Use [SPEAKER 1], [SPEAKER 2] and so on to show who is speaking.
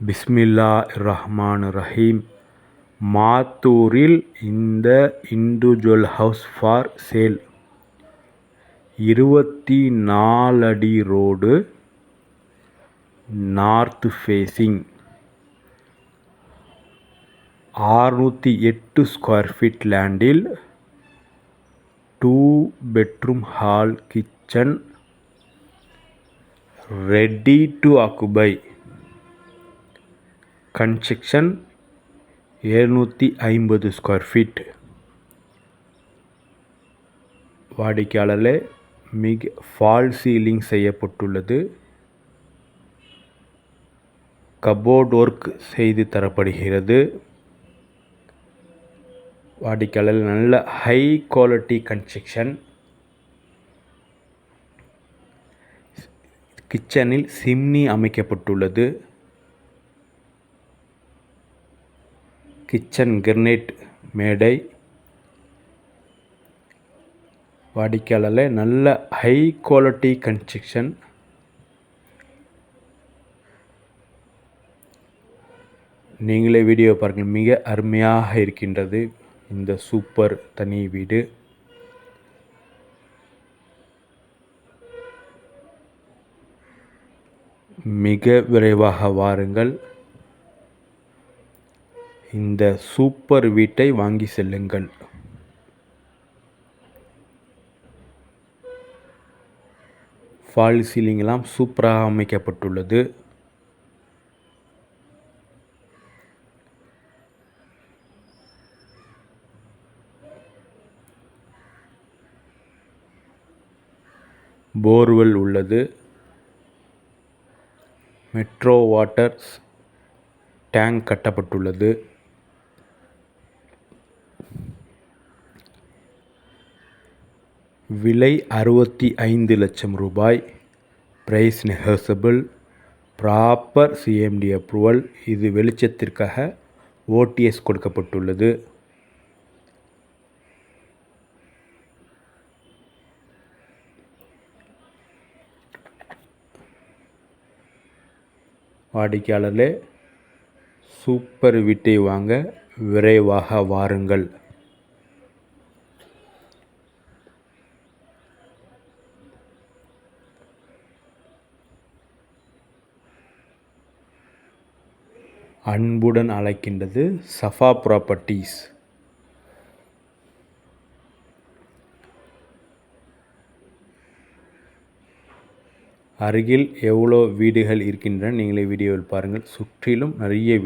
[SPEAKER 1] பிஸ்மில்லா ரஹ்மான் ரஹீம் மாத்தூரில் இந்த individual house for sale. இருபத்தி நாலடி road north facing ஆறுநூற்றி எட்டு ஸ்கொயர் ஃபீட் லேண்டில் two bedroom hall kitchen ready to occupy. Construction எழுநூற்றி ஐம்பது ஸ்கொயர் ஃபீட். வாடிக்கையாளர்களே மிக ஃபால் சீலிங் செய்யப்பட்டுள்ளது. கபோர்ட் ஒர்க் செய்து தரப்படுகிறது. வாடிக்கையாளர் நல்ல ஹை குவாலிட்டி கன்ஸ்ட்ரக்ஷன். கிச்சனில் சிம்னி அமைக்கப்பட்டுள்ளது. கிச்சன் கிர்னேட் மேடை வாடிக்கையாளர் நல்ல ஹை குவாலிட்டி கன்ஸ்ட்ரக்ஷன் நீங்களே வீடியோ பாருங்கள் மிக அருமையாக இருக்கின்றது இந்த சூப்பர் தனி வீடு. மிக விரைவாக வாருங்கள். இந்த சூப்பர் வீட்டை வாங்கி செல்லுங்கள். ஃபால் சீலிங்கெல்லாம் சூப்பராக அமைக்கப்பட்டுள்ளது. போர்வெல் உள்ளது. மெட்ரோ வாட்டர்ஸ் டேங்க் கட்டப்பட்டுள்ளது. விலை அறுபத்தி ஐந்து லட்சம் ரூபாய். Price negotiable proper CMD approval இது வெளிச்சத்திற்காக ஓடிஎஸ் கொடுக்கப்பட்டுள்ளது. வாடிக்கையாளர்களே சூப்பர் வீட்டை வாங்க விரைவாக வாருங்கள். அன்புடன் அழைக்கின்றது சஃபா ப்ராப்பர்ட்டிஸ் அருகில் எவ்வளோ வீடுகள் இருக்கின்றன நீங்களே வீடியோவில் பாருங்கள். சுற்றிலும் நிறைய வீடு